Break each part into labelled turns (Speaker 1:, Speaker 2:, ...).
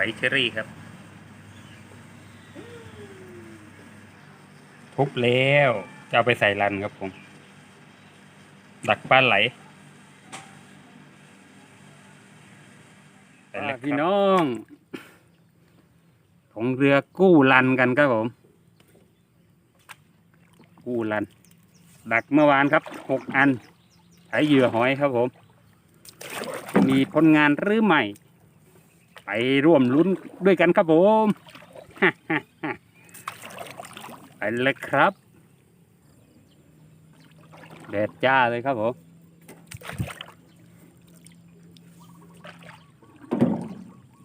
Speaker 1: อยเชอรี่ครับ ทุบแล้วจะเอาไปใส่รันครับผม ดักปลาไหลไปเลยครับพี่น้องของเรือกู้ลันกันครับผม กู้ลัน ดักเมื่อวานครับหกอันใช้เหยื่อหอยครับผม มีผลงานหรือไม่ไป ร่วมลุ้นด้วยกันครับผมไปเลยครับแดดจ้าเลยครับผม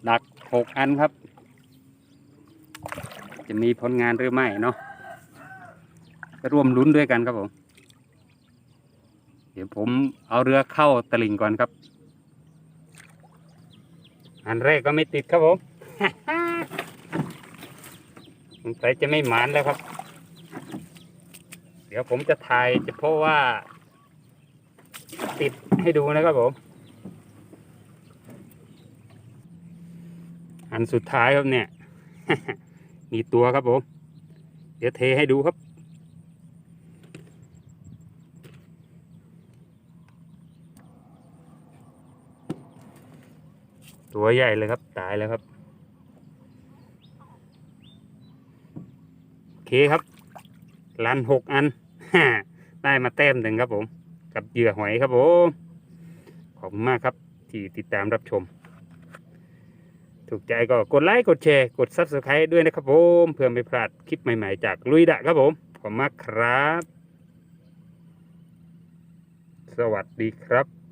Speaker 1: ดักหกอันครับ จะมีผลงานหรือไม่เนาะก็ร่วมลุ้นด้วยกันครับผม เดี๋ยวผมเอาเรือเข้าตลิ่งก่อนครับ อันแรกก็ไม่ติดครับผมสงสัยจะไม่หมานแล้วครับ เดี๋ยวผมจะถ่ายเฉพาะว่า ติดให้ดูนะครับผม อันสุดท้ายครับเนี่ย มีตัวครับผม เดี๋ยวเทให้ดูครับ ตัวใหญ่เลยครับ ตายแล้วครับ โอเคครับ ลันหกอัน ได้มาแต้มหนึ่งครับผม กับเหยื่อหอยครับผม ขอบคุณมากครับ ที่ติดตามรับชม ถูกใจก็กดไลค์ กดแชร์ กด Subscribe ด้วยนะครับผม เพื่อไม่พลาดคลิปใหม่ๆ จากลุยดะครับผม ขอบคุณมากครับ สวัสดีครับ